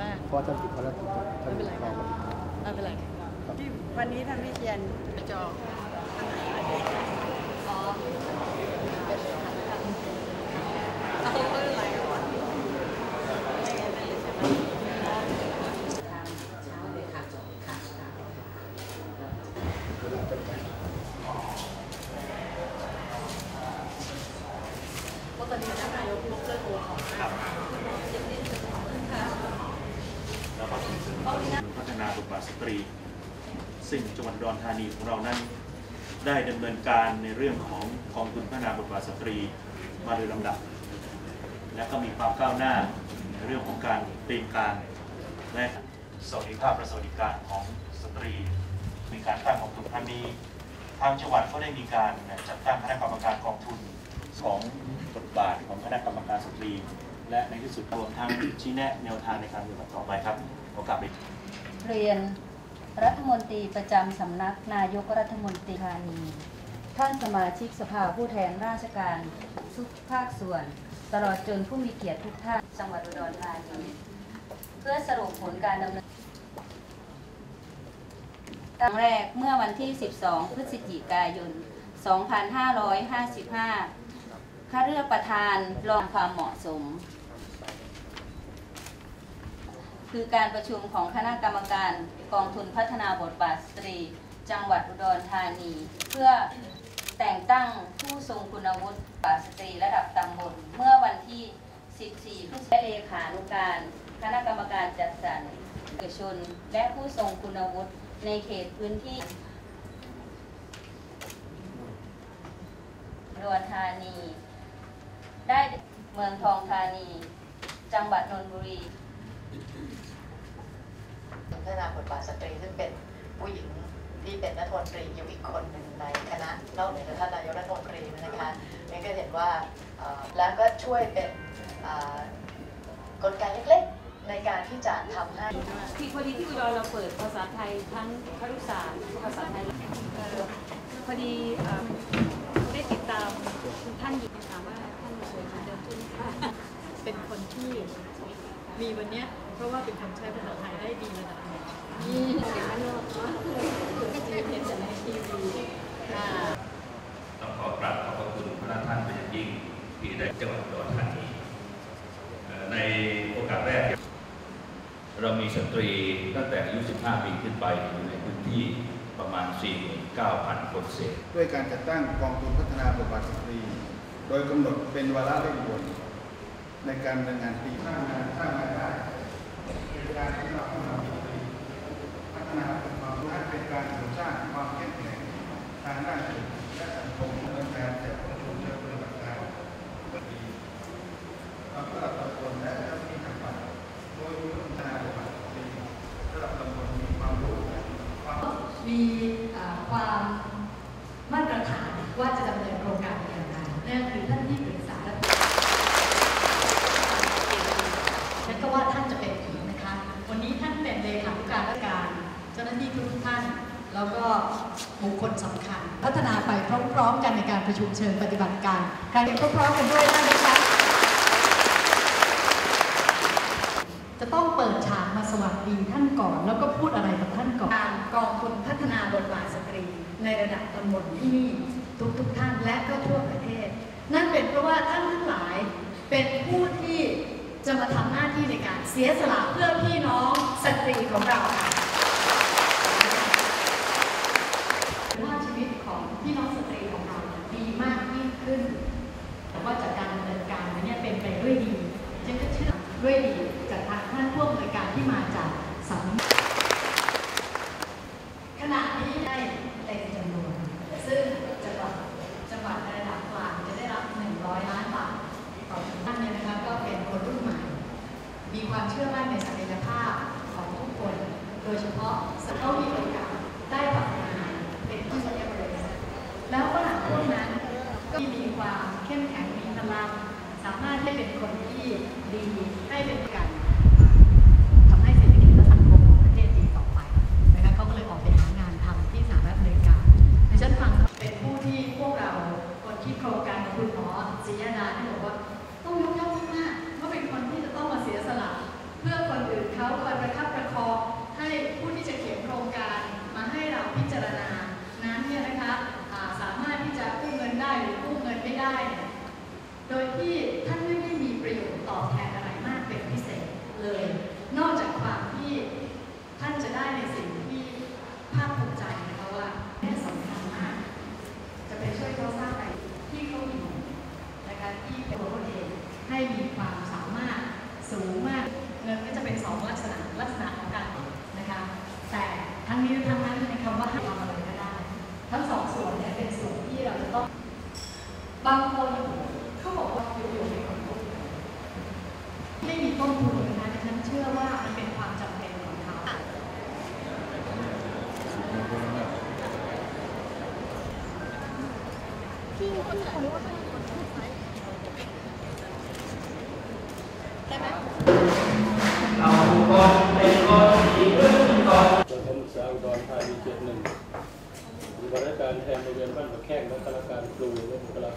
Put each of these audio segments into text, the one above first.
มากเพราะทำผิดภารกิจครับท่านไม่เป็นไรรองไม่เป็นไรที่วันนี้ท่านวิเชียนไปจองเอาไม่เป็นไรก่อน เพราะตอนนี้ท่านนายกยกเลิกโอท็อป ครับแล้วก็ส่งเสริมพัฒนาบทบาทสตรี ซึ่งจังหวัดอุดรธา นีของเรานั้น ได้ดำเนินการในเรื่องของกองทุนพัฒนาบทบาทสตรีมาโดยลำดับ และก็มีความก้าวหน้าในเรื่องของการเตรียมการและสวัสดิภาพและสวัสดิการของสตรีมีการตั้งกองทุนครั้งนี้ทางจังหวัดก็ได้มีการจัดตั้งคณะกรรมการกองทุนของบทบาทของคณะกรรมการสตรี และในที่สุดรวมทั้งชี้แนะแนวทางในการปฏิบัติต่อไปครับโอกาสไปเรียน รัฐมนตรีประจำสำนักนายกรัฐมนตรีธานีท่านสมาชิกสภาผู้แทนราชการทุกภาคส่วน ตลอดจนผู้มีเกียรติทุกท่านจังหวัดอุดรธานีเพื่อสรุปผลการดำเนินครั้งแรกเมื่อวันที่ 12 พฤศจิกายน 2555ค่าเลือกประธานรองความเหมาะสม คือการประชุมของคณะกรรมการกองทุนพัฒนาบทบาทสตรี จังหวัดอุดรธานี เพื่อแต่งตั้งผู้ทรงคุณวุฒิบาทสตรีระดับตำบลเมื่อวันที่ 14 พฤศจิกายนเลขานุการ คณะกรรมการจัดสรรเอกชน และผู้ทรงคุณวุฒิในเขตพื้นที่อุดรธานี ได้เมืองทองธานี จังหวัดนนทบุรี พัฒนาบทบาทสตรีซึ่งเป็นผู้หญิงที่เป็นรัฐมนตรีอยู่อีกคนหนึ่งในคณะนอกเหนือจากท่านนายกรัฐมนตรีนะคะนี่ก็เห็นว่าแล้วก็ช่วยเป็นกลไกเล็กๆ ในการที่จะทำให้ที่พอดีที่อุดรเราเปิดภาษาไทยทั้งครุศาสตร์ภาษาไทยพอดีได้ติดตามท่านอยู่ถามว่าท่านสวยเหมือนเดิมใช่ไหมเป็นคนที่มีวันนี้ เพราะว่าเป็นคนใช้ภาษาไทยได้ดีระดับหนึ่งนี่เห็นไหมเนาะก็คือเห็นแต่ในทีวีต้องขอกราบขอบพระคุณพระท่านเป็นอย่างยิ่งที่ได้จังหวัดอุดรธานีในโอกาสแรก เรามีสตรีตั้งแต่อายุ 15 ปีขึ้นไปอยู่ในพื้นที่ประมาณ 49,000 คนเศษ ด้วยการจัดตั้งกองทุนพัฒนาบทบาทสตรี โดยกำหนดเป็นวาระเร่งด่วนในการดำเนินงานปีสร้างงานสร้างรายได้ การที่เราพัฒนาสตรีพัฒนาความรู้ให้เป็นการเสริมสร้างความเข้มแข็งทางด้านเศรษฐกิจละสังคมดำเนินการจัดประชุมเชิงปฏิบัติการสตรีเราเพื่อตำบลและเจ้าหน้าที่จังหวัดโดยมีพัฒนาบทบาทสตรีระดับตำบลมีความรู้ความ มีเอ่อความมาตรฐานว่าจะดำเนินโครงการอย่างไรนั่นคือท่านที่ปรึกษาและและก็ว่าท่านจะเป็นอีกนะคะ วันนี้ท่านเป็นเลขาธิการราชการ เจ้าหน้าที่ทุกท่าน แล้วก็บุคคลสำคัญ พัฒนาไปพร้อมๆกันในการประชุมเชิงปฏิบัติการการเรียนพร้อมๆกันด้วยนะคะจะต้องเปิดฉากมาสวัสดีท่านก่อน แล้วก็พูดอะไรกับท่านก่อนการกองทุนพัฒนาบทบาทสตรี ในระดับตำบลที่นี่ทุกทุกๆท่านและก็ทั่วประเทศ นั่นเป็นเพราะว่าท่านทั้งหลายเป็นผู้ที่จะมาทำหน้าที่ในการเสียสละเพื่อพี่น้องสตรีของเราค่ะ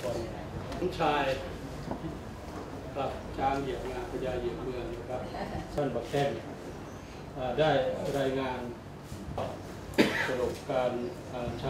คลากรผู้ชายครับจางเหยียบงานพญาเหยียบเมืองนะครับท่านบักแข้งอ่าได้รายงานสรุปการใช้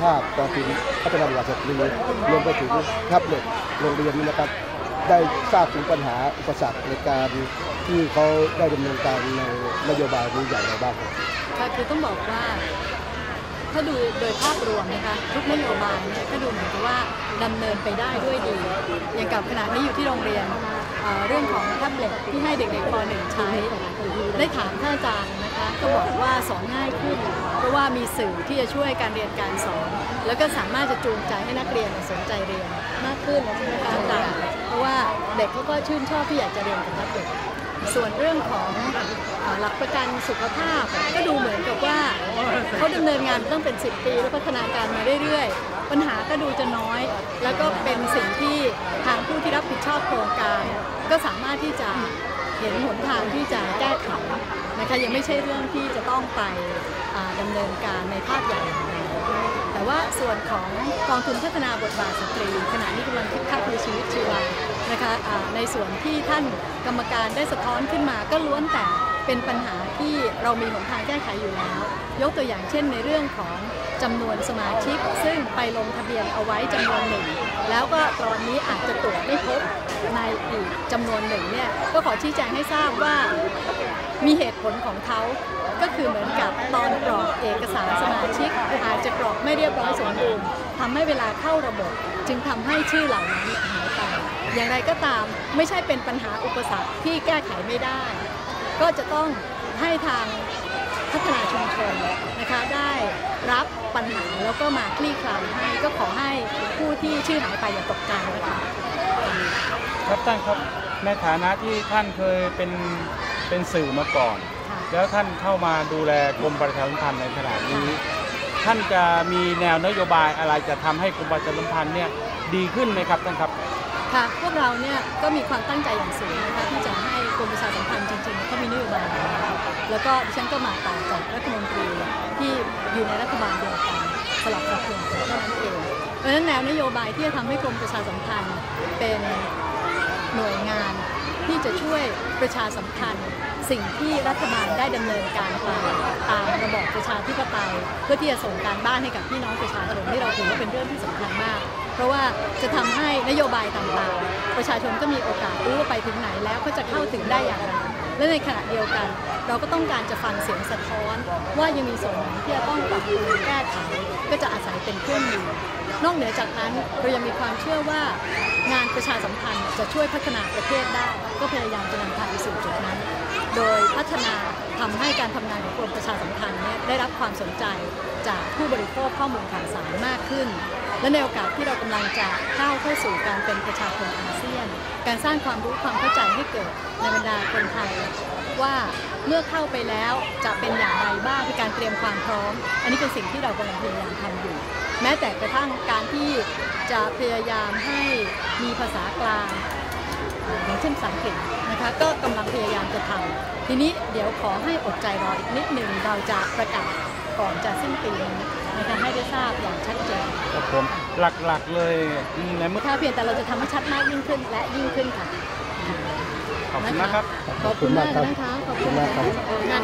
ภาพกองทุนพัฒนาบุคลากรสตรีรวมไปถึงแท็บเล็ตโรงเรียนนี้นะครับ ได้ทราบถึงปัญหาอุปสรรคในการที่เขาได้ดำเนินการในนโยบายนี้อย่างไรบ้างครับค่ะคือต้องบอกว่า ถ้าดูโดยภาพรวมนะคะทุกนโยบายเนี่ยก็ดูเหมือนกับว่าดำเนินไปได้ด้วยดี อย่างกับขณะนี้อยู่ที่โรงเรียนเเรื่องของแท็บเล็ตที่ให้เด็กๆป .1 ใช้ ได้ถามท่านอาจารย์ นะคะก็บอกว่าสอนง่ายขึ้น เพราะว่ามีสื่อที่จะช่วยการเรียนการสอน แล้วก็สามารถจะจูงใจให้นักเรียนสนใจเรียนมากขึ้นใช่ไหมคะอาจารย์เพราะว่าเด็กเขาก็ชื่นชอบที่อยากจะเรียนกับแท็บเล็ตส่วนเรื่องของหลักประกันสุขภาพก็ดูเหมือนกับว่าเขาดำเนินงานมาตั้งเป็น 10 ปีแล้วพัฒนาการมาเรื่อยๆ ปัญหาก็ดูจะน้อย แล้วก็เป็นสิ่งที่ทางผู้ที่รับผิดชอบโครงการ ก็สามารถที่จะ เห็นหนทางที่จะแก้ไขนะคะยังไม่ใช่เรื่องที่จะต้องไปดำดำเนินการในภาพใหญ่แต่ว่าส่วนของกองทุนพัฒนาบทบาทสตรี ขณะนี้กำลังคิดค่าคือชีวิตชีวานะคะในส่วนที่ท่านกรรมการได้สะท้อนขึ้นมาก็ล้วนแต่ เป็นปัญหาที่เรามีหนทางแก้ไขอยู่แล้ว ยกตัวอย่างเช่นในเรื่องของจำนวนสมาชิก ซึ่งไปลงทะเบียนเอาไว้จำนวนหนึ่ง แล้วก็ตอนนี้อาจจะตรวจไม่พบในอีกจำนวนหนึ่งเนี่ยก็ขอชี้แจงให้ทราบว่ามีเหตุผลของเขาก็คือเหมือนกับตอนกรอกเอกสารสมาชิก อาจจะกรอกไม่เรียบร้อยสมบูรณ์ทำให้เวลาเข้าระบบ จึงทำให้ชื่อเหล่านั้นหายไป อย่างไรก็ตามไม่ใช่เป็นปัญหาอุปสรรคที่แก้ไขไม่ได้ ก็จะต้องให้ทางพัฒนาชุมชนนะคะได้รับปัญหาแล้วก็มาคลี่คลายให้ก็ขอให้ผู้ที่ชื่อหายไปอย่าตกใจนะคะครับท่านครับในฐานะที่ท่านเคยเป็นเป็นสื่อมาก่อนค่ะแล้วท่านเข้ามาดูแลกรมประชาสัมพันธ์ในขณะนี้ ท่านจะมีแนวนโยบายอะไรจะทำให้กรมประชาสัมพันธ์เนี่ยดีขึ้นไหมครับท่านครับ ค่ะพวกเราเนี่ยก็มีความตั้งใจอย่างสูงนะคะที่จะให้กรมประชาสัมพันธ์จริงๆเขามีนโยบายแล้วก็ดิฉันก็มาต่อจากรัฐมนตรีที่อยู่ในรัฐบาลเดียวกันสลับสับเพียนกันเท่านั้นเองเพราะฉะนั้นแนวนโยบายที่จะทำให้กรมประชาสัมพันธ์เป็นหน่วยงานที่จะช่วยประชาสัมพันธ์ สิ่งที่รัฐบาลได้ดำเนินการไปตามระบอบประชาธิปไตย เพื่อที่จะส่งการบ้านให้กับพี่น้องประชาชนที่เราถือว่าเป็นเรื่องที่สำคัญมาก เพราะว่าจะทำให้นโยบายต่างๆ ประชาชนก็มีโอกาสรู้ว่าไปถึงไหนแล้วก็จะเข้าถึงได้อย่างไรและในขณะเดียวกัน เราก็ต้องการจะฟังเสียงสะท้อน ว่ายังมีส่วนไหนที่จะต้องปรับปรุงแก้ไขก็จะอาศัยเป็นเครื่องมือนอกเหนือจากนั้นเรายังมีความเชื่อว่างานประชาสัมพันธ์จะช่วยพัฒนาประเทศได้ ก็พยายามจะนำพางไปสู่จุดนั้น โดยพัฒนาทำให้การทำงานของกรมประชาสัมพันธ์เนี่ยได้รับความสนใจจากผู้บริโภคข้อมูลข่าวสารมากขึ้น และในโอกาสที่เรากำลังจะก้าวเข้าสู่การเป็นประชาคมอาเซียน การสร้างความรู้ความเข้าใจให้เกิดในบรรดาคนไทย ว่าเมื่อเข้าไปแล้วจะเป็นอย่างไรบ้างคือการเตรียมความพร้อม อันนี้เป็นสิ่งที่เรากำลังพยายามทำอยู่ แม้แต่กระทั่งการที่จะพยายามให้มีภาษากลางอย่างเช่นภาษาอังกฤษนะคะก็กำลังพยายามจะทำทีนี้เดี๋ยวขอให้อดใจรออีกนิดหนึ่งเราจะประกาศก่อนจะสิ้นปีนี้ นะคะให้ได้ทราบอย่างชัดเจนครับผมหลักๆเลยในเมื่อถ้าเพียงแต่เราจะทำให้ชัดมากยิ่งขึ้นและยิ่งขึ้นค่ะขอบคุณนะครับ ขอบคุณมากนะคะขอบคุณมากครับงาน